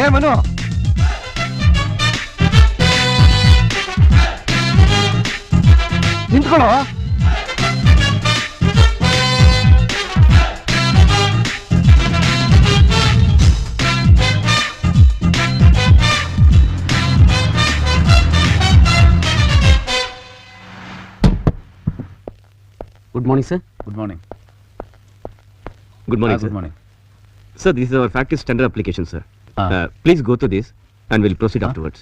ಲೇ ಮನು ನಿಂತ್ಕೊಳ್ಳೋ Good morning, sir. Good morning Good morning, sir. Good morning Sir, this is our factory standard application, sir. Ah. Uh, please go to this and we'll proceed afterwards.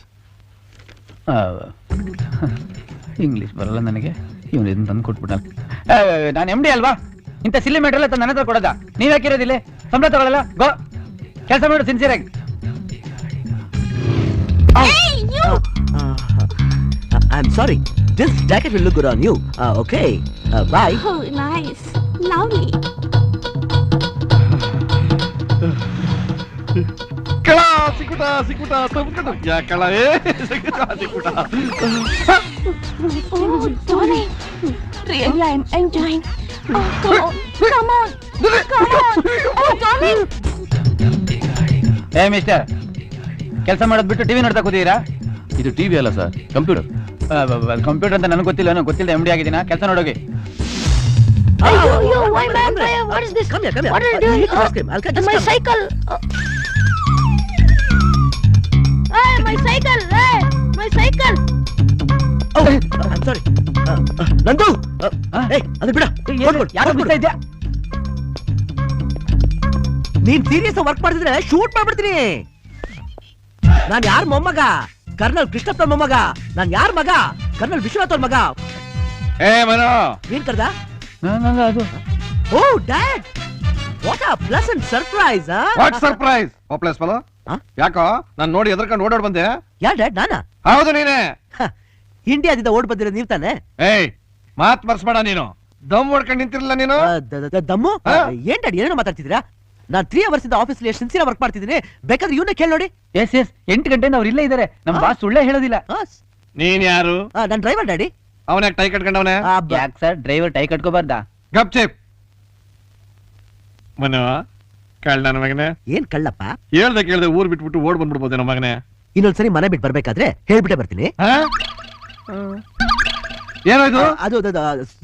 English ಬರಲ್ಲ ನನಗೆ ಇವನು ಇದನ್ನ ತಂದು ಕೊಟ್ಬಿಟ್ಟ ನಾನು M D ಅಲ್ವಾ ಇಂಥ ಸಿಲ್ಲಿ ಮೆಟ್ರೆಲ್ಲ ತಂದು ನನ್ನ ಹತ್ರ ಕೊಡೋದ ನೀವ್ ಯಾಕಿರೋದಿಲ್ಲ ಸಂಬಳ ತಗೊಳ್ಳಲ್ಲ ಗೋ ಕೆಲಸ ಮಾಡು ಸಿನ್ಸಿಯರ್ ಆಗಿ Uh, I'm sorry. This jacket will look good on you. Uh, okay. Uh, bye. Oh, nice. Lovely. ಸಿಕುಟಾ ಸಿಕುಟಾ ಸೋಕಡಾ ಯಾಕಲವೇ ಸಿಕುಟಾ ಓ ಏ ಮಿಸ್ಟರ್ ಕೆಲಸ ಮಾಡೋದ್ ಬಿಟ್ಟು ಟಿವಿ ನೋಡ್ತಾ ಕೂತೀರಾ ಇದು ಟಿವಿ ಅಲ್ಲ ಸರ್ ಕಂಪ್ಯೂಟರ್ ಕಂಪ್ಯೂಟರ್ ಅಂತ ನನಗೆ ಗೊತ್ತಿಲ್ಲ ಏನೋ ಗೊತ್ತಿಲ್ಲ ಎಂಡಿ ಆಗಿದಿನಾ ಕೆಲಸ ನೋಡಿ ಹೋಗಿ ಅಯ್ಯೋ yo why man what is this come ya come ya what are you doing he talk he malka cycle Hey, my cycle. Hey, my cycle. Oh, uh, I'm sorry. Uh, uh, ನಂದು uh, ಅದು ಬಿಡ. ಯಾರು. ಬಿಡ್ತಾ ಇದ್ಯಾ? ನೀನ್ serious work ಮಾಡಿದ್ರೆ shoot ಮಾಡ್ಬಿಡ್ತೀನಿ. ನಾನ್ ಯಾರ ಮೊಮ್ಮಗ? ಕರ್ನಲ್ ಕೃಷ್ಣಪ್ಪ ಮೊಮ್ಮಗ. ನಾನ್ ಯಾರ ಮಗ? ಕರ್ನಲ್ ವಿಶ್ವನಾಥ್ ಅವ್ರ ಮಗ. ಏ ಮನೋ! ಏನ್ ಕರ್ದ? ಅದು. ಓ dad! What a pleasant surprise what surprise ಓಪ್ಲೇಸ್ ಫಲೋ ಆ? ಯಾಕೋ? ನಾನು ನೋಡಿ ಎದ್ರಕೊಂಡು ಓಡಾಡ್ ಬಂದೆ. ಯಾ ಡ್ಯಾಡ್ ನಾನಾ? ಹೌದು ನೀನೆ. ಇಂಡಿಯಾದಿಂದ ಓಡ್ ಬಂದಿರೋದು ನೀವ್ ತಾನೆ? ಏಯ್ ಮಾತ್ ಮರ್ಸ್ಬೇಡ ನೀನು. ದಮ್ ಹೊಡ್ಕೊಂಡು ನಿಂತಿರಲಿಲ್ಲ ನೀನು? ಆ, ದ- ದ- ದ- ದಮ್ಮು? ಆ, ಏನ್ ಡ್ಯಾಡ್ ಏನೇನೋ ಮಾತಾಡ್ತಿದ್ದೀರಾ? ನಾನ್ ತ್ರೀ ಅವರ್ಸ್ ಇಂದ ಆಫೀಸ್ ಸಿನ್ಸಿಯರ್ ವರ್ಕ್ ಮಾಡ್ತಿದ್ದೀನಿ. ಬೇಕಾದ್ರೆ ಇವನ್ನ ಕೇಳಿ ನೋಡಿ. ಎಸ್ ಎಸ್ ಎಂಟು ಗಂಟೆಯಿಂದ ಅವ್ರು ಇಲ್ಲೇ ಇದ್ದಾರೆ ನಮ್ಮ ಆ? ಬಾಸ್ ಸುಳ್ಳೇ ಹೇಳೋದಿಲ್ಲ. ನೀನ್ ಯಾರು? ನಾನು ಡ್ರೈವರ್ ಡ್ಯಾಡಿ. ಅವನ ಟೈ ಕಟ್ಕೊಂಡವನೆ? ಯಾಕೆ ಸರ್? Driver tie ಕಟ್ಕೋಬಾರ್ದಾ? ಗಪ್ ಚೇಪ್. ಮನು ಕಳ್ಳ ನನ್ನ ಮಗನೇ. ಏನ್ ಕಳ್ಳಪ್ಪ? ಹೇಳ್ದೆ ಕೇಳ್ದೆ ಊರ್ ಬಿಟ್ಬಿಟ್ಟು ಓಡ್ ಬಂದ್ಬಿಡ್ಬೋದೇನೋ ಮಗನೇ. ಇನ್ನೊಂದ್ಸರಿ ಮನೆ ಬಿಟ್ಟು ಬರ್ಬೇಕಾದ್ರೆ ಹೇಳ್ಬಿಟ್ಟೆ ಬರ್ತೀನಿ. ಆ? ಏನಾಯ್ತು? ಅದು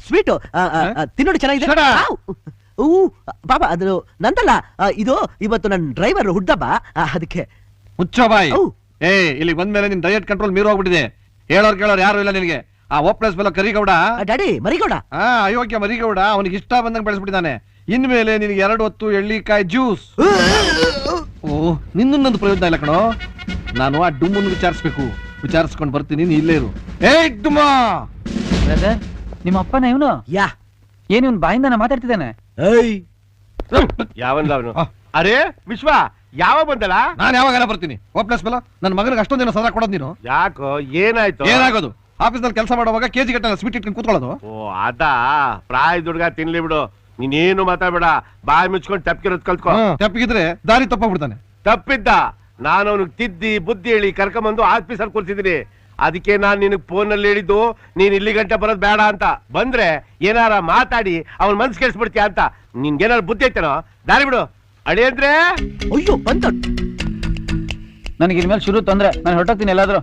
ಸ್ವೀಟ್ ತಿನ್ನೋಡು ಚೆನ್ನಾಗಿದೆ. up. ಆವ್. ಊ ಪಾಪ ಅದು ನಂದಲ್ಲ ಆ, ಇದು ಇವತ್ತು ನನ್ನ ಡ್ರೈವರ್ ಹುಡ್ದಬ್ಬ. ಆ, ಅದಕ್ಕೆ. ಮುಚ್ಚೋ ಬಾಯಿ. ಔ. ಏ ಇಲ್ಲಿ ಬಂದ್ಮೇಲೆ ನಿನ್ ಡಯಟ್ ಕಂಟ್ರೋಲ್ ಮೀರ್ ಹೋಗ್ಬಿಟ್ಟಿದೆ ಹೇಳೋರ್ ಕೇಳೋರ್ ಯಾರು ಇಲ್ಲ ನಿನಗೆ. ಆ ಒಪ್ಲಸ್ ಬೆಲ್ಲ ಕರಿಗೌಡ. ಆ, ಡ್ಯಾಡಿ ಮರಿಗೌಡ. ಆ ಅಯೋಗ್ಯ ಮರಿಗೌಡ. ಅವನಿಗೆ ಇಷ್ಟ ಬಂದಂಗೆ ಬೆಳೆಸ್ಬಿಟ್ಟಿದ್ದಾನೆ. ಇನ್ಮೇಲೆ ನಿನಗೆ ಎರಡು ಹೊತ್ತು ಎಳ್ಳಿಕಾಯಿ ಜ್ಯೂಸ್. ಓ ನಿನ್ನೊಂದು ಪ್ರಯೋಜನ ಇಲ್ಲ ಕಣೋ. ನಾನು ಆ ಡುಮ್ಮನ್ನು ವಿಚಾರಿಸ್ಬೇಕು. ವಿಚಾರಿಸ್ಕೊಂಡು ಬರ್ತೀನಿ ನೀನು ಇಲ್ಲೇ ಇರು. ಏ ಡುಮ್ಮ! ಬ್ರದರ್ ನಿಮ್ಮ ಅಪ್ಪನ ಇವನು? ಯಾ? ಏನ್ ಇವನ್ ಬಾಯಿಂದನ ಮಾತಾಡ್ತಿದ್ದಾನೆ? ಏಯ್! ಅರೇ ಅವನು. ಅರೆ ವಿಶ್ವ ಯಾವ ಬಂದಲ್ಲ? ನಾನು ಯಾವಾಗೆಲ್ಲ ಬರ್ತೀನಿ? ಓಪ್ಲಸ್ ಬೆಲ್ಲ ನನ್ನ ಮಗನಿಗೆ ಅಷ್ಟೊಂದಿನ ಸದಾ ಕೊಡೋದು ನೀನು? ಯಾಕೋ ಏನಾಯ್ತು? ಏನಾಗೋದು? ಆಫೀಸ್ನಲ್ಲಿ ಕೆಲಸ ಮಾಡುವಾಗ ಕೆಜಿ ಗಟ್ಟಲೆ ಸ್ವೀಟ್ ಇಟ್ಕೊಂಡು ಕೂತ್ಕೊಳ್ಳೋದು? ಓ ಅದಾ. ಪ್ರಾಯ ದುಡ್ಗ ತಿನ್ಲಿ ಬಿಡು. ನೀನೇನು ಮಾತಾಡ್ಬೇಡ ಬಾಯಿ ಮುಚ್ಕೊಂಡು ತಪ್ಪಿರೋದ್ ಕಲ್ತ್ಕೊ. ತಪ್ಪಿಗಿದ್ರೆ ದಾರಿ ತಪ್ಪ ಬಿಡ್ತಾನೆ ತಪ್ಪಿದ್ದ. ನಾನು ಅವನಿಗೆ ತಿದ್ದಿ ಬುದ್ಧಿ ಹೇಳಿ ಕರ್ಕೊಂಬಂದು ಆಫೀಸಲ್ಲಿ ಕೂರ್ಸಿದೀನಿ ಅದಕ್ಕೆ ನಾನು ನಿನಗೆ ಫೋನಲ್ಲಿ ಹೇಳಿದ್ದು ನೀನ್ ಇಲ್ಲಿ ಗಂಟೆ ಬರೋದು ಬೇಡ ಅಂತ. ಬಂದ್ರೆ ಏನಾರ ಮಾತಾಡಿ ಅವನ ಮನ್ಸು ಕೆಲ್ಸ್ಬಿಡ್ತೀಯ ಅಂತ. ನಿನ್ಗೇನಾರ ಬುದ್ಧಿ ಐತೇನೋ? ದಾರಿ ಬಿಡು. ಅಡಿ ಅಂದ್ರೆ? ಅಯ್ಯೋ ಬಂತ. ನನಗೆ ಇನ್ಮೇಲೆ ಶುರು ತೊಂದ್ರೆ. ನಾನು ಹೊರಟೋಗ್ತೀನಿ ಎಲ್ಲಾದ್ರೂ.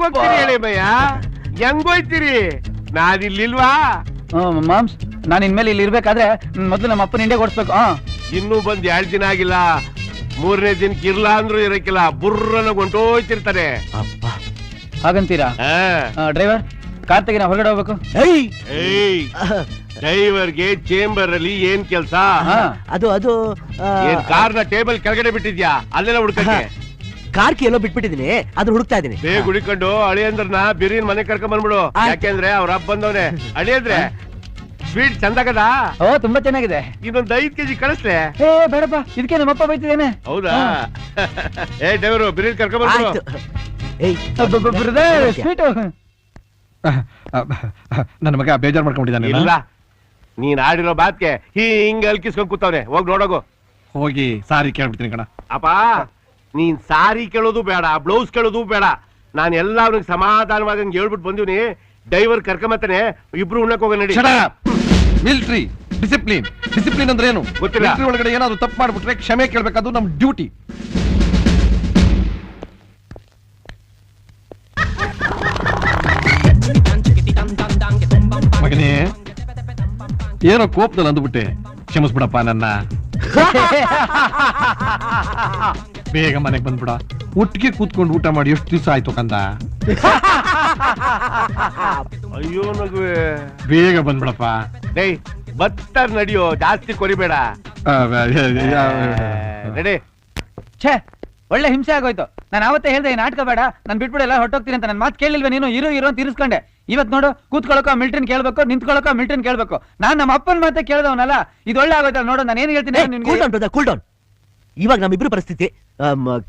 ಹೋಗ್ತೀರಿ ಹೇಳಿ ಮಯ್ಯ ಹೆಂಗೋಯ್ತೀರಿ ನಾನಿಲ್ಲಿಲ್ವಾ? ಮಾಮ್ಸ್ ನಾನು ಇನ್ಮೇಲೆ ಇಲ್ಲಿ ಇರ್ಬೇಕಾದ್ರೆ ಮೊದಲು ನಮ್ಮ ಅಪ್ಪನ ಇಂಡಿಯಾಗೆ ಓಡಿಸ್ಬೇಕು ಹಾ. ಇನ್ನೂ ಬಂದ್ ಎರಡ್ ದಿನ ಆಗಿಲ್ಲ. ಮೂರನೇ ದಿನಕ್ಕೆ ಇರ್ಲಾ ಅಂದ್ರೂ ಇರಕ್ಕಿಲ್ಲ. ಬುರ್ರನ ಹೊಂಟೋಯ್ತಿರ್ತಾರೆ ಅಪ್ಪ. ಹಾಗಂತೀರಾ? ಆ. ಡ್ರೈವರ್ ಕಾರ್ ತೆಗಿ ನಾವು ಹೊರಗಡೆ ಹೋಗ್ಬೇಕು. ಏಯ್! ಏಯ್ ಡ್ರೈವರ್ಗೆ ಚೇಂಬರ್ ಅಲ್ಲಿ ಏನ್ ಕೆಲ್ಸ? ಹಾ. ಅದು ಅದು ಆ, ಏನ್ ಕಾರ್ನ ಟೇಬಲ್ ಕೆಳಗಡೆ ಬಿಟ್ಟಿದ್ಯಾ? ಅಲ್ಲೆಲ್ಲ ಹುಡ್ಕಕ್ಕೆ? ಕಾರ್ ಕಿ ಎಲ್ಲೋ ಬಿಟ್ಬಿಟ್ಟಿದೀನಿ ಅದ್ರ ಹುಡುಕ್ತಾ ಇದೀನಿ. ಬೇಗ ಹುಡಿಕೊಂಡು ಅಳಿಯಂದ್ರನ ಬಿರಿನ್ ಮನೆ ಕರ್ಕೊಂಡ್ ಬಂದ್ಬಿಡು. ಆಯ್ತು. ಯಾಕೆಂದ್ರೆ ಅವ್ರ ಹಬ್ಬ ಬಂದವನೆ. ಅಳಿಯಂದ್ರೆ ಸ್ವೀಟ್ ಚಂದಾಗದ? ಓ ತುಂಬಾ ಚೆನ್ನಾಗಿದೆ. ಇನ್ನೊಂದ್ ಐದ್ ಕೆಜಿ ಕಳಿಸ್ಲೆ? ಏ ಬೇಡಪ್ಪ ಇದಕ್ಕೆ ನಮ್ಮಪ್ಪ ಬೈತಿದ್ದೇನೆ. ಹೌದಾ? ಏ ಡೈವರು ಬಿರಿನ್ ಕರ್ಕೊಂಡ್ ಬಂದ್ಬಿಡು. ಆಯ್ತು. ಏಯ್ ಸ್ವೀಟು. ನನ್ನ ಮಗ ಬೇಜಾರ್ ಮಾಡ್ಕೊಂಡಿದ್ದಾನೆ ಇಲ್ಲ. ನೀನ್ ಆಡಿರೋ ಬಾತ್ಗೆ ಹಿಂಗ್ ಅಲ್ಕಿಸ್ಕೊಂಡ್ ಕೂತವ್ನೆ. ಹೋಗ್ ನೋಡೋಗು. ಹೋಗಿ ಸಾರಿ ಕೇಳ್ಬಿಡ್ತೀನಿ ಕಣ. ಅಪ್ಪ. ನೀನ್ ಸಾರಿ ಕೇಳೋದು ಬೇಡ ಬ್ಲೌಸ್ ಕೇಳೋದು ಬೇಡ. ನಾನು ಎಲ್ಲ ಅವ್ನಿಗೆ ಸಮಾಧಾನವಾಗಿ ಹಂಗೆ ಹೇಳ್ಬಿಟ್ಟು ಬಂದಿವ್ನಿ. ಡೈವರ್ ಕರ್ಕೊಂಬತ್ತಾನೆ ಇಬ್ರು ಉಣ್ಣಕ್ ಹೋಗ ನಡಿ. ಮಿಲ್ಟ್ರಿ ಡಿಸಿಪ್ಲಿನ್ ಡಿಸಿಪ್ಲಿನ್ ಅಂದ್ರೆ ಏನು? ಗೊತ್ತಿಲ್ಲ. ಒಳಗಡೆ ಏನಾದ್ರು ತಪ್ಪು ಮಾಡ್ಬಿಟ್ರೆ ಕ್ಷಮೆ ಕೇಳ್ಬೇಕು ನಮ್ ಡ್ಯೂಟಿ ಮಗನೇ ಏನೋ ಕೋಪದಲ್ಲಿ ಅಂದ್ಬಿಟ್ಟೆ. ಕ್ಷಮಿಸ್ಬಿಡಪ್ಪ ನನ್ನ. ಬೇಗ ಮನೆಗೆ ಬಂದ್ಬಿಡ. ಒಟ್ಟಿಗೆ ಕೂತ್ಕೊಂಡು ಊಟ ಮಾಡಿ ಎಷ್ಟು ದಿವಸ ಆಯ್ತು ಕಂದ? ಅಯ್ಯೋ ನಗುವೆ ಬೇಗ ಬಂದ್ಬಿಡಪ್ಪ. ಡೇಯ್ ಭತ್ತ ನಡಿಯೋ ಜಾಸ್ತಿ ಕೊರಿಬೇಡ. ನಡಿ ಛೇ ಒಳ್ಳೆ ಹಿಂಸೆ ಆಗೋಯ್ತು. ನಾನು ಅವತ್ತೇ ಹೇಳ್ದೆ ಈ ನಾಟಕ ಬೇಡ. ನಾನು ಬಿಟ್ಬಿಡೆಲ್ಲ ಹೊಟ್ಟೋಗ್ತೀನಿ ಅಂತ. ನನ್ನ ಮಾತು ಕೇಳಿಲ್ವೇ ನೀನು? ಇರೋ ಇರೋ ಅಂತ ಇರಿಸ್ಕೊಂಡೆ. ಇವತ್ತು ನೋಡು ಕೂತ್ಕೊಳ್ಳೋಕ ಮಿಲ್ಟನ್ ಕೇಳ್ಬೇಕು ನಿಂತ್ಕೊಳ್ಳೋಕ ಮಿಲ್ಟನ್ ಕೇಳ್ಬೇಕು. ನಾನು ನಮ್ಮ ಅಪ್ಪನ ಮಾತೆ ಕೇಳ್ದವನಲ್ಲ? ಇದು ಒಳ್ಳೆ ಆಗೋಯ್ತಲ್ಲ ನೋಡು ನಾನು ಏನು ಹೇಳ್ತೀನಿ ಕೂಲ್ ಡೌನ್ ಕೂಲ್ ಡೌನ್ ಇವಾಗ ನಮ್ಮಿಬ್ರು ಪರಿಸ್ಥಿತಿ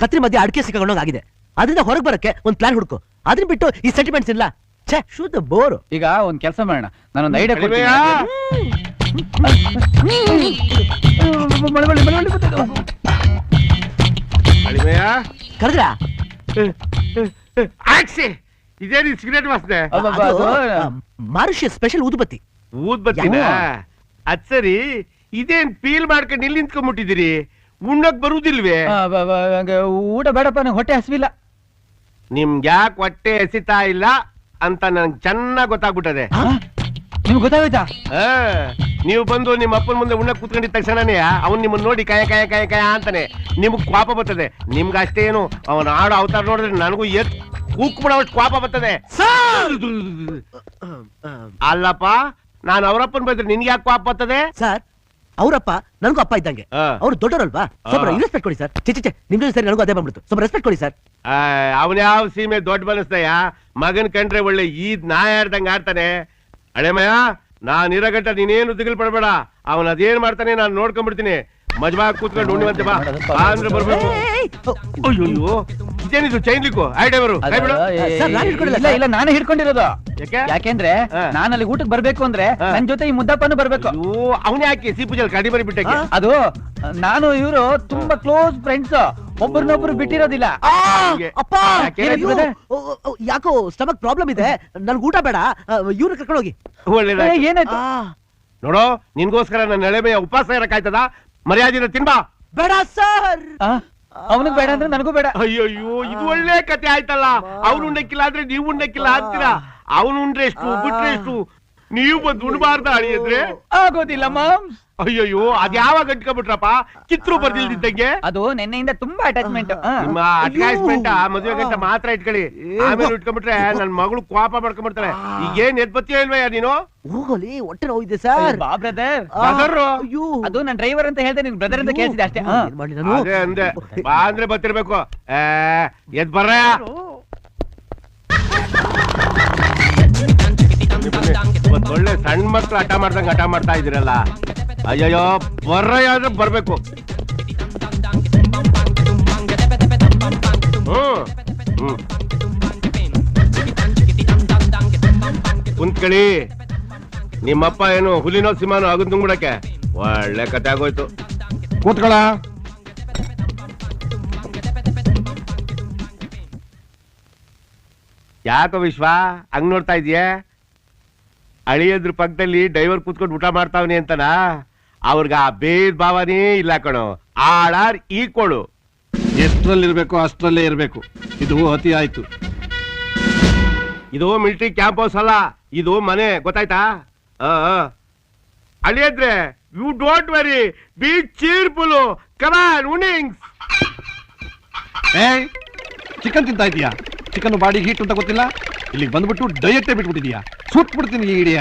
ಕತ್ರಿ ಮಧ್ಯೆ ಅಡಿಕೆ ಆಗಿದೆ ಅದರಿಂದ ಹೊರಗೆ ಬರಕ್ಕೆ ಒಂದು ಪ್ಲಾನ್ ಹುಡುಕು. ಅದನ್ನ ಬಿಟ್ಟು ಈ ಸೆಂಟಿಮೆಂಟ್ಸ್ ಇಲ್ಲ. ಛೇ ಶುದ್ಧ ಬೋರು ಈಗ ಒಂದ್ ಕೆಲಸ ಮಾಡೋಣ. ನಾನೊಂದು ಐಡಿಯಾ ಕರೆದ್ರ? ಆಕ್ಸಿ ಇದೇನಿ ಸಿಗರೇಟ್ ವಾಸನೆ. ಮಾರುಷ್ಯ ಸ್ಪೆಷಲ್ ಊದ್ಬತ್ತಿ. ಊದ್ಬತ್ತಿ ಅದ್ ಸರಿ ಇದೇನ್ ಪೀಲ್ ಮಾಡ್ಕೊಂಡು ಇಲ್ಲಿ ನಿಂತ್ಕೊಂಡ್ಬಿಟ್ಟಿದ್ದೀರಿ? ಉಣ್ಣಕ್ ಬರುದಿಲ್ವೇ? ಊಟ ಬೇಡಪ್ಪ ನಂಗೆ ಹೊಟ್ಟೆ ಹಸಿವಿಲ್ಲ. ನಿಮ್ಗೆ ಯಾಕೆ ಹೊಟ್ಟೆ ಎಸಿತಾ ಇಲ್ಲ ಅಂತ ನಂಗೆ ಚೆನ್ನಾಗ್ ಗೊತ್ತಾಗ್ಬಿಟ್ಟದೆ. ನಿಮ್ಗೆ ಗೊತ್ತಾಗೋಯ್ತಾ? ಆ, ನೀವು ಬಂದು ನಿಮ್ಮ ಅಪ್ಪನ ಮುಂದೆ ಉಣ್ಣಕ್ ಕೂತ್ಕೊಂಡಿದ್ದ ತಕ್ಷಣನೇ ಅವನ್ ನಿಮ್ಮನ್ನ ನೋಡಿ ಕಾಯ ಕಾಯ ಕಾಯ ಕಾಯ ಅಂತಾನೆ. ನಿಮ್ಗ್ ಕ್ವಾಪ ಬರ್ತದೆ. ನಿಮ್ಗೆ ಅಷ್ಟೇ ಏನು ಅವನ ಆಡೋ ಅವತಾರ ನೋಡಿದ್ರೆ ನನಗೂ ಎತ್ ಕೂಕ್ ಬಿಡೋಷ್ಟು ಕ್ವಾಪ ಬರ್ತದೆ. ಅಲ್ಲಪ್ಪ ನಾನು ಅವರಪ್ಪನ ಬೈದ್ರೆ ನಿನ್ಗೆ ಯಾಕೆ ಕ್ವಾಪ ಬರ್ತದೆ? ಸರ್ ಅವರಪ್ಪ ನನಗೂ ಅಪ್ಪ ಇದ್ದಂಗೆ. ಅವ್ರು ದೊಡ್ಡವರಲ್ವಾ? ಸ್ವಲ್ಪ ರೆಸ್ಪೆಕ್ಟ್ ಕೊಡಿ ಸರ್. ಚೆ ಚೆ, ಜೊತೆ ಸರಿ ನನಗೂ ಅದೇ ಬಂದ್ಬಿಡ್ತು. ಸ್ವಲ್ಪ ರೆಸ್ಪೆಕ್ಟ್ ಕೊಡಿ ಸರ್. ಅವನ ಯಾವ ಸೀಮೆ ದೊಡ್ಡ ಬನಸ್ತಯ್ಯ ಮಗನ್ ಕಂಡ್ರೆ ಒಳ್ಳೆ ಈದ್ ನಾಯ ಆಡ್ದಂಗೆ ಆಡ್ತಾನೆ? ಹಳೆಮಯ್ಯ ನಾನ್ ಇರೋ ಗಂಟ ನೀನೇನು ದಿಗಿಲ್ ಪಡಬೇಡ ಅವನ್ ಅದೇನ್ ಮಾಡ್ತಾನೆ ನಾನು ನೋಡ್ಕೊಂಡ್ಬಿಡ್ತೀನಿ ಮಜ್ವಾ ಕೂತ್ಕೊಂಡು ಉಣ್ಣಿವಂತೆ ಬಾ. ಬಾ ಅಂದ್ರೆ ಬರ್ಬೇಕು. ಅಯ್ಯೋ ಇದೇನಿದು ಚೈನ್ ಲಿಕ್ಕು ಐ ಡ್ರೈವರು ಕೈ ಬಿಡು. ಸರ್, ನಾನ್ ಹಿಡ್ಕೊಂಡಿಲ್ಲ, ಇಲ್ಲ ಇಲ್ಲ ನಾನೇ ಹಿಡ್ಕೊಂಡಿರೋದು. ಯಾಕೆ? ಯಾಕೆಂದ್ರೆ ಹಾ. ನಾನು ಅಲ್ಲಿ ಊಟಕ್ಕೆ ಬರ್ಬೇಕು ಅಂದ್ರೆ. ನನ್ ಜೊತೆ ಈ ಮುದ್ದಪ್ಪನು ಬರ್ಬೇಕು. ಅಯ್ಯೋ ಅವನೇ ಹಾಕಿ ಸಿ ಪೂಜಲ್ ಕಡಿ ಬರಿ ಬಿಟ್ಟಕ್ಕೆ? ಅದು ನಾನು ಇವರು ತುಂಬಾ ಕ್ಲೋಸ್ ಫ್ರೆಂಡ್ಸ್ ಒಬ್ಬರನ್ನೊಬ್ರು ಬಿಟ್ಟಿರೋದಿಲ್ಲ. ಹೀಗೆ. ಅಪ್ಪ ಯಾಕೆ? ಅಯ್ಯೋ, ಓ, ಓ, ಓ, ಯಾಕೋ ಸ್ಟಮಕ್ ಪ್ರಾಬ್ಲಮ್ ಇದೆ? ನನ್ಗೆ ಊಟ ಬೇಡ. ಇವ್ರು ಕರ್ಕೊಂಡು ಹೋಗಿ. ಏನಾಯ್ತು? ಆ, ನೋಡೋ ನಿನ್ಗೋಸ್ಕರ ನನ್ನ ಎಳೆಮೆಯ ಉಪವಾಸ ಇರಕ್ಕಾಯ್ತದ? ಮರ್ಯಾದಿನ ತಿನ್ಬಾ. ಬೇಡ ಸರ್. ಅವನಿಗೆ ಬೇಡ ಅಂದ್ರೆ ನನಗೂ ಬೇಡ. ಅಯ್ಯಯ್ಯೋ ಇದು ಒಳ್ಳೆ ಕತೆ ಆಯ್ತಲ್ಲ. ಅವ್ನು ಉಂಡಕ್ಕಿಲ್ಲ ಅಂದ್ರೆ ನೀವು ಉಂಡಕ್ಕಿಲ್ಲ ಅಂತೀರಾ? ಅವನು ಉಂಡ್ರೆ ಎಷ್ಟು ಬಿಟ್ರೆ ಎಷ್ಟು? ನೀವು ಬಂದು ಉಣ್ಬಾರ್ದ ಅಳಿಯದ್ರೆ ಆಗೋದಿಲ್ಲ ಮಾಮ್. ಅಯ್ಯಯ್ಯೋ ಅದ್ ಯಾವಾಗ ಅಂಟ್ಕೊಂಡ್ಬಿಟ್ರಪ್ಪ ಕಿತ್ರು ಬರ್ದಿಲ್ದಿದ್ದಂಗೆ? ಅದು ನಿನ್ನೆಯಿಂದ ತುಂಬಾ ಅಟ್ಯಾಚ್ಮೆಂಟ್ ನಿಮ್ಮ ಅಟ್ಯಾಚ್ಮೆಂಟ್ ಮದುವೆ ಗಂಟ ಮಾತ್ರ ಇಟ್ಕೊಳ್ಳಿ. ಆಮೇಲೆ ಇಟ್ಕೊಂಡ್ಬಿಟ್ರೆ ನನ್ ಮಗಳು ಕೋಪ ಮಾಡ್ಕೊಂಡ್ಬಿಡ್ತಾಳೆ. ಈಗೇನ್ ಇಲ್ವಾ ಇಲ್ವಯ್ಯ ನೀನು? ಹೋಗಲಿ ಹೊಟ್ಟೆ ನೋವಿದೆ ಸರ್ ಬಾ ಬ್ರದರ್ ಬ್ರದರ್ ಅಯ್ಯೋ. ಅದು ನನ್ನ ಡ್ರೈವರ್ ಅಂತ ಹೇಳ್ದೆ ನಿನ್ ಬ್ರದರ್ ಅಂತ ಕೇಳಿಸಿದೆ ಅಷ್ಟೇ. ಹಾ. ಮಾಡ್ಲಿ ನಾನು? ಅದೇ ಅಂದೆ. ಬಾ ಅಂದ್ರೆ ಬರ್ತಿರ್ಬೇಕು. ಎದ್ ಬರ್ರ ಇವತ್ತು ಒಳ್ಳೆ ಸಣ್ಣ ಮಕ್ಳು ಹಠ ಮಾಡ್ದಂಗ ಹಠ ಮಾಡ್ತಾ ಇದ್ದೀರಲ್ಲ. ಅಯ್ಯಯ್ಯೋ ಬರ್ರಯ್ಯ ಯಾವ್ದು ಬರ್ಬೇಕು. ಹ್ಮ್ ಹ್ಮ್ ಕುಂತ್ಕಳಿ ನಿಮ್ಮಪ್ಪ ಏನು ಹುಲಿನೋ ಸಿಂಹನೋ ಆಗು ತುಂಬಿಡಕ್ಕೆ ಒಳ್ಳೆ ಕತೆ ಆಗೋಯ್ತು. ಕೂತ್ಕೊಳ ಯಾಕೋ ವಿಶ್ವ ಹಂಗ್ ನೋಡ್ತಾ ಇದೀಯ ಅಳಿಯದ್ರ ಪಕ್ಕದಲ್ಲಿ ಡೈವರ್ ಕೂತ್ಕೊಂಡು ಊಟ ಮಾಡ್ತಾವನಿ ಅಂತನಾ? ಅವ್ರಿಗೆ ಆ ಬೇದ್ ಭಾವನೇ ಇಲ್ಲ ಕಣೋ. ಆಳಾರ್ ಈಕ್ವಳು ಎಷ್ಟರಲ್ಲಿರ್ಬೇಕು ಅಷ್ಟರಲ್ಲೇ ಇರಬೇಕು. ಇದು ಅತಿ ಆಯ್ತು. ಇದು ಮಿಲಿಟರಿ ಕ್ಯಾಂಪ್ ಹೌಸ್ ಅಲ್ಲ ಇದು ಮನೆ ಗೊತ್ತಾಯ್ತಾ. ಅಳಿಯದ್ರೆ you don't worry be cheerful come on ಉಣಿಂಗ್ಸ್ ಏ ಚಿಕನ್ ತಿಂತಾ ಇದೀಯಾ? ಚಿಕನ್ ಬಾಡಿ ಹೀಟ್ ಅಂತ ಗೊತ್ತಿಲ್ಲ? ಇಲ್ಲಿಗೆ ಬಂದ್ಬಿಟ್ಟು ಡಯಟೇ ಬಿಟ್ಬಿಟ್ಟಿದ್ಯಾ? ಸುಟ್ ಬಿಡ್ತೀನಿ ಈ ಇಡಿಯ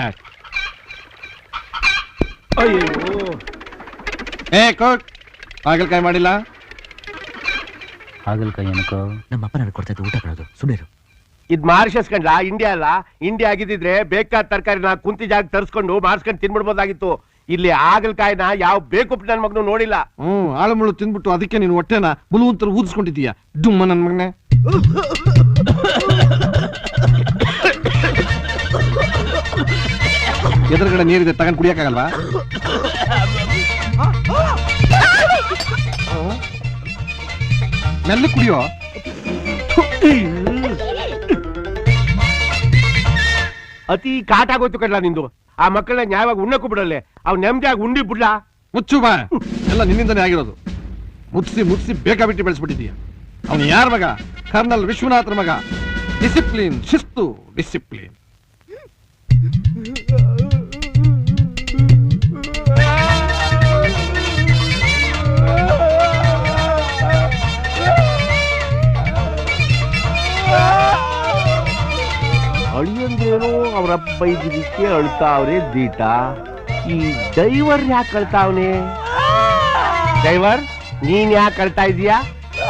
ಅಯ್ಯೋ. ಏ ಕೋಟ್ ಹಾಗಲ್ಕಾಯಿ ಮಾಡಿಲ್ಲ? ಹಾಗಲ್ಕಾಯಿ ಏನಕ್ಕೋ? ನಮ್ಮ ಅಪ್ಪ ನನಗೆ ಕೊಡ್ತಾ ಇದ್ದು ಊಟ ಕೊಡೋದು ಸುಮ್ಮನೆ ಇದ್ ಮಾರ್ಷಸ್ ಕಂಡ್ಲ ಇಂಡಿಯಾ ಅಲ್ಲ? ಇಂಡಿಯಾ ಆಗಿದ್ದಿದ್ರೆ ಬೇಕಾದ ತರಕಾರಿನ ಕುಂತಿ ಜಾಗ ತರಿಸ್ಕೊಂಡು ಮಾರ್ಸ್ಕೊಂಡು ತಿನ್ಬಿಡ್ಬೋದಾಗಿತ್ತು. ಇಲ್ಲಿ ಆಗಲ್ಕಾಯಿನ ಯಾವ ಬೇಕು ನನ್ ಮಗನು ನೋಡಿಲ್ಲ. ಹ್ಮ್ ಆಳುಮುಳು ತಿನ್ಬಿಟ್ಟು ಅದಕ್ಕೆ ನೀನು ಹೊಟ್ಟೆನ ಬುಲು ಅಂತ ಊದಿಸ್ಕೊಂಡಿದ್ದೀಯ? ಡುಮ್ಮ ನನ್ ಮಗನೆ. ಎದುರುಗಡೆ ನೀರಿದೆ ತಗೊಂಡು ಕುಡಿಯಕ್ಕಾಗಲ್ವಾ? ಮೆಲ್ಲ ಕುಡಿಯೋ? ಅತಿ ಕಾಟ ಆಗೋಯ್ತು ಕಡ್ಲ ನಿಂದು. ಆ ಮಕ್ಕಳನ್ನ ನ್ಯಾಯವಾಗಿ ಉಣ್ಣಕ್ಕೂ ಬಿಡಲ್ಲೇ. ಅವ್ ನೆಮ್ಮದಿಯಾಗಿ ಉಂಡಿ ಬಿಡ್ಲಾ? ಮುಚ್ಚು ಬಾ. ಎಲ್ಲ ನಿನ್ನಿಂದನೇ ಆಗಿರೋದು. ಮುಚ್ಚಿಸಿ ಮುಚ್ಚಿಸಿ ಬೇಕಾಬಿಟ್ಟು ಬೆಳೆಸ್ಬಿಟ್ಟಿದೀಯ. ಅವನು ಯಾರ ಮಗ? ಕರ್ನಲ್ ವಿಶ್ವನಾಥರ ಮಗ. ಡಿಸಿಪ್ಲಿನ್ ಶಿಸ್ತು ಡಿಸಿಪ್ಲಿನ್. ಬೈದಿದ್ದಕ್ಕೆ ಅಳ್ತಾವ್ರೆ ದೀಟ. ಈ ಡೈವರ್ ಯಾಕೆ ಅಳ್ತಾವ್ನೆ? ಡೈವರ್ ನೀನ್ ಯಾಕೆ ಅಳ್ತಾ ಇದೀಯಾ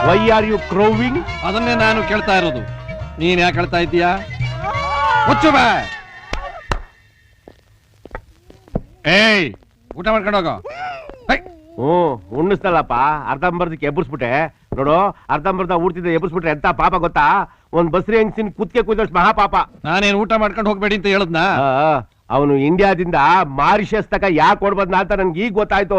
ವೈ ಆರ್ ಯು ಕ್ರೋವಿಂಗ್ ಅದನ್ನೇ ನಾನು ಕೇಳ್ತಾ ಇರೋದು. ನೀನ್ ಯಾಕೆ ಹೇಳ್ತಾ ಇದೀಯಾ ಮುಚ್ಚು ಬಾ. ಏಯ್ ಊಟ ಮಾಡ್ಕೊಂಡು ಹೋಗೋ. ಹೈ. ಹ್ಮ್ ಉಣ್ಣಿಸ್ತಲ್ಲಪ್ಪ. ಅರ್ಧಂಬರ್ದಕ್ಕೆ ಎಬ್ಬರಿಸ್ಬಿಟ್ಟೆ ನೋಡು ಅರ್ಧಂಬರ್ದ ಊಡ್ತಿದ್ದ ಎಬ್ಬರಿಸ್ಬಿಟ್ರೆ ಎಂತ ಪಾಪ ಗೊತ್ತಾ? ಒಂದ್ ಬಸ್ರಿ ಹೆಂಗ್ಸಿನ ಕುತ್ಕೆ ಕುಯ್ದಷ್ಟು ಮಹಾಪಾಪ. ನಾನೇನು ಊಟ ಮಾಡ್ಕೊಂಡು ಹೋಗ್ಬೇಡಿ ಅಂತ ಹೇಳದ್ನ? ಅವನು ಇಂಡಿಯಾದಿಂದ ಮಾರಿಷಸ್ ತಕ ಯಾಕೆ ಓಡ್ಬಂದ ಅಂತ ನನ್ಗೆ ಈಗ ಗೊತ್ತಾಯ್ತು.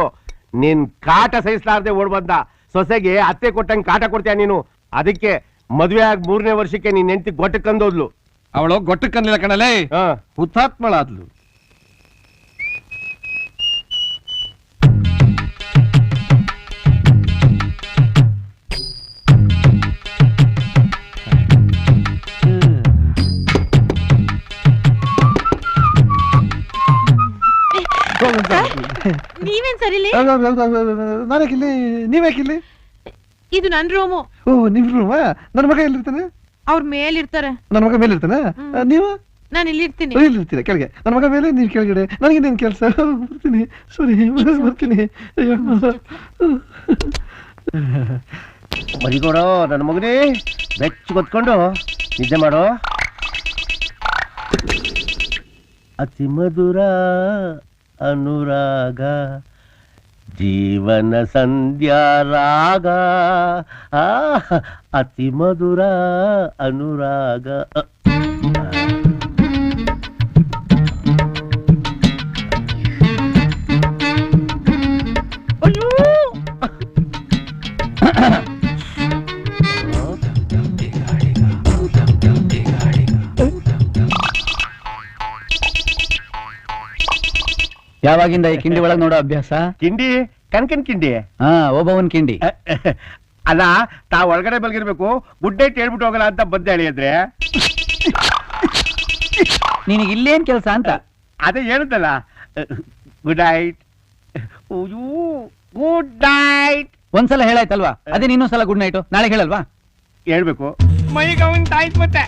ನಿನ್ ಕಾಟ ಸಹಿಸ್ಲಾರ್ದೆ ಓಡ್ಬಂದ. ಸೊಸೆಗೆ ಅತ್ತೆ ಕೊಟ್ಟಂಗೆ ಕಾಟ ಕೊಡ್ತೀಯ ನೀನು? ಅದಕ್ಕೆ ಮದುವೆ ಆಗಿ ಮೂರನೇ ವರ್ಷಕ್ಕೆ ನೀನ್ ಹೆಂಡತಿ ಗೊಟ್ಟಕ್ಕಂದೋದ್ಲು ಅವಳು ಗೊಟ್ಟಕ್ಕನ್ಲಿಲ್ಲ ಕಣಲೇ. ಹಾ ಹುತಾತ್ಮಳಾದ್ಲು. ನೀವೇನ್ ನೀವ್ಯಾಕಿಲ್ಲಿ ಇದು ನನ್ ರೂಮು ಓ ನಿಮ್ ರೂಮಾ ನನ್ನ ಮಗ ಎಲ್ಲಿರ್ತಾನೆ? ಅವ್ರ ಮೇಲಿರ್ತಾರೆ. ನನ್ನ ಮಗ ಮೇಲೆ ಇರ್ತಾನೆ ಆ, ನೀವು? ನಾನು ಇಲ್ಲಿ ಇರ್ತೀನಿ ಇಲ್ಲಿ ಇರ್ತೀರ ಕೆಳಗೆ. ನನ್ನ ಮಗ ಮೇಲೆ ನೀವು ಕೆಳಗಡೆ. ನನಗೆ ನೀನು ಕೆಲಸ? ಬರ್ತೀನಿ. ಸಾರಿ ಬರ್ತೀನಿ. ಮರಿಗೋಡು ನನ್ನ ಮಗನೇ. ಬೆಚ್ಚ ಗೊತ್ಕೊಂಡು ನಿದ್ದೆ ಮಾಡೋ. ಅತಿ ಮಧುರ ಅನುರಾಗ. ಜೀವನ ಸಂಧ್ಯಾ ರಾಗ ಆ, ಅತಿ ಯಾವಾಗಿಂದ ಈ ಕಿಂಡಿ ಒಳಗ್ ನೋಡೋ ಅಭ್ಯಾಸ? ಕಿಂಡಿ? ಕನ್ಕನ್ ಕಿಂಡಿ? ಹಾ ಓಬವನ್ ಕಿಂಡಿ. ಅಲ್ಲ ತಾ ಒಳಗಡೆ ಬಲ್ಗಿರ್ಬೇಕು ಗುಡ್ ನೈಟ್ ಹೇಳ್ಬಿಟ್ಟು ಹೋಗಲ್ಲ ಅಂತ ಬಂದೆ ಹೇಳಿದ್ರೆ. ನಿನಗೆ ಇಲ್ಲೇನ್ ಕೆಲಸ ಅಂತ? ಅದೇ ಹೇಳುತ್ತಲ್ಲ ಗುಡ್ ನೈಟ್. Good night. ಒಂದ್ಸಲ ಹೇಳಾಯ್ತಲ್ವಾ? ಅದೇ ಇನ್ನೊಂದ್ಸಲ ಗುಡ್ ನೈಟ್. ನಾಳೆ ಹೇಳಲ್ವಾ? ಹೇಳ್ಬೇಕು. ಮೈಗವನ್ ತಾಯ್ತು ಮತ್ತೆ.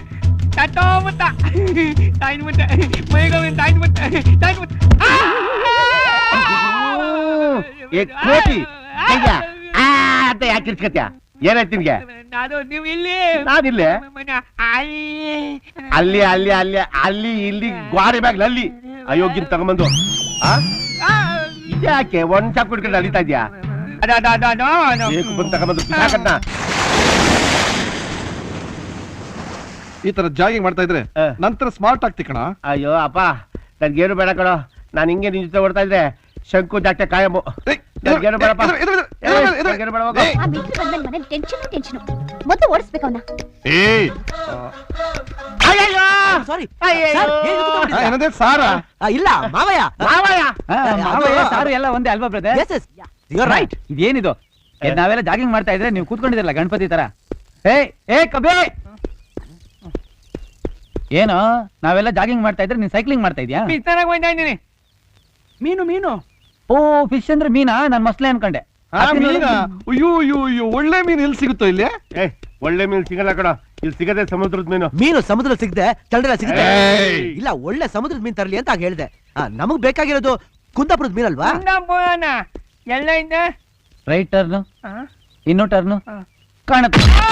ತಟ್ಟೋ ಮತ್ತ ತಾಯ್ತು ಮತ್ತೆ ಮೈಗವನ್ ತಾಯ್ತು ಮತ್ತೆ ತಾಯ್ತು ಮತ್ತೆ ಏ ಕೋಟಿ ಅಯ್ಯ, ಆ ಅಂತ ಯಾಕೆ ಇರ್ಸ್ಕತ್ಯ ಏನಾಯ್ತು ನಿಮ್ಗೆ ನಾನು ನೀವು ಇಲ್ಲಿ. ನಾನಿಲ್ಲೇ? ಅಲ್ಲಿ ಅಲ್ಲಿ ಅಲ್ಲಿ ಅಲ್ಲಿ ಇಲ್ಲಿ ಗ್ವಾಡೆ ಬ್ಯಾಗ್ ಅಲ್ಲಿ. ಅಯೋಗ್ಯನ್ ತಗೊಂಬಂದು. ಇದ್ಯಾಕೆ? ಒಂದ್ ಚಾಕು ಹಿಡ್ಕೊಂಡು ಅಲಿತಾ ಇದ್ಯಾ? ಬಂದು ತಗೊಂಬಂದು. ಈ ತರ ಜಾಗಿಂಗ್ ಮಾಡ್ತಾ ಇದ್ರೆ. ನಂತರ ಸ್ಮಾರ್ಟ್ ಆಗ್ತಿ ಕಣ. ಅಯ್ಯೋ ಅಪ್ಪ ನನ್ಗೇನು ಬೇಡ ಕಣ. ನಾನು ಹಿಂಗೆ ನಿನ್ ಜೊತೆ ಓಡ್ತಾ ಇದ್ರೆ ಶಂಕು ಜಾಕ್ಟೆ ಕಾಯಂಬು ಏಯ್, ನನ್ಗೇನು ಬೇಡಪ್ಪ. ಎದುರು, ಎದುರು, ಏ, ಎದುರು, ಎದುರು. ನನ್ಗೇನು ಬೇಡ ಹೋಗು. ಏಯ್, ಆ ಮಿಲ್ಟ್ರಿ ಬಂದ್ಮೇಲೆ ಮನೇಲಿ ಟೆನ್ಷನ್ ಟೆನ್ಷನ್ ಮೊದಲು ಓಡಿಸ್ಬೇಕು ಅವನ್ನ ಏಯ್. ಅಯ್ಯಯ್ಯೋ! ಸಾರಿ ಅಯ್ಯಯ್ಯೋ! ಆ, ಸಾರ. ಇಲ್ಲ ಮಾವಯ್ಯ. ಮಾವಯ್ಯ! ಮಾವಯ್ಯ, ಸಾರು ಎಲ್ಲ ಒಂದೇ ಅಲ್ವಾ brother yes yes you right ಇದೇನಿದು? ಏ, ನಾವೆಲ್ಲ ಜಾಗಿಂಗ್ ಮಾಡ್ತಾ ಇದ್ರೆ ನೀವು ಕೂತ್ಕೊಂಡಿದ್ರಲ್ಲ ಗಣಪತಿ ತರ. ಏ ಏ ಕಬೆ ಏನು? ನಾವೆಲ್ಲ ಜಾಗಿಂಗ್ ಮಾಡ್ತಾ ಇದ್ರೆ ನೀನ್ ಸೈಕ್ಲಿಂಗ್ ಮಾಡ್ತಾ ಇದ್ಯಾ? ಹೋಯ್ತಾ ಇದ್ದೀನಿ ಮೀನು ಮೀನು. ಓ ಫಿಶ್ ಅಂದ್ರೆ ಮೀನಾ? ನಾನ್ ಮಸ್ಲೆ ಅನ್ಕೊಂಡೆ. ಆ, ಮೀನಾ? ಅಯ್ಯೋ ಅಯ್ಯೋ ಅಯ್ಯೋ ಒಳ್ಳೆ ಮೀನು ಇಲ್ಲಿ ಸಿಗುತ್ತೋ ಇಲ್ಲಿ? ಏ ಒಳ್ಳೆ ಮೀನು ಸಿಗಲ್ಲ ಕಡ ಇಲ್ಲಿ ಸಿಗದೆ ಸಮುದ್ರದ ಮೀನು. ಮೀನು ಸಮುದ್ರ ಸಿಗದೆ ತಳ್ಳ ಸಿಗದೆ ಏಯ್! ಇಲ್ಲ ಒಳ್ಳೆ ಸಮುದ್ರದ ಮೀನ್ ತರಲಿ ಅಂತ ಹೇಳಿದೆ. ನಮಗ್ ಬೇಕಾಗಿರೋದು ಕುಂದಾಪುರದ ಮೀನಲ್ವಾ? ಪೋನ ಎಲ್ಲ ಇದ್ದ? ರೈಟ್ ಟರ್ನು ಆ? ಇನ್ನೂ ಟರ್ನು ಹಾ. ಕಾಣುತ್ತೆ. ಆ!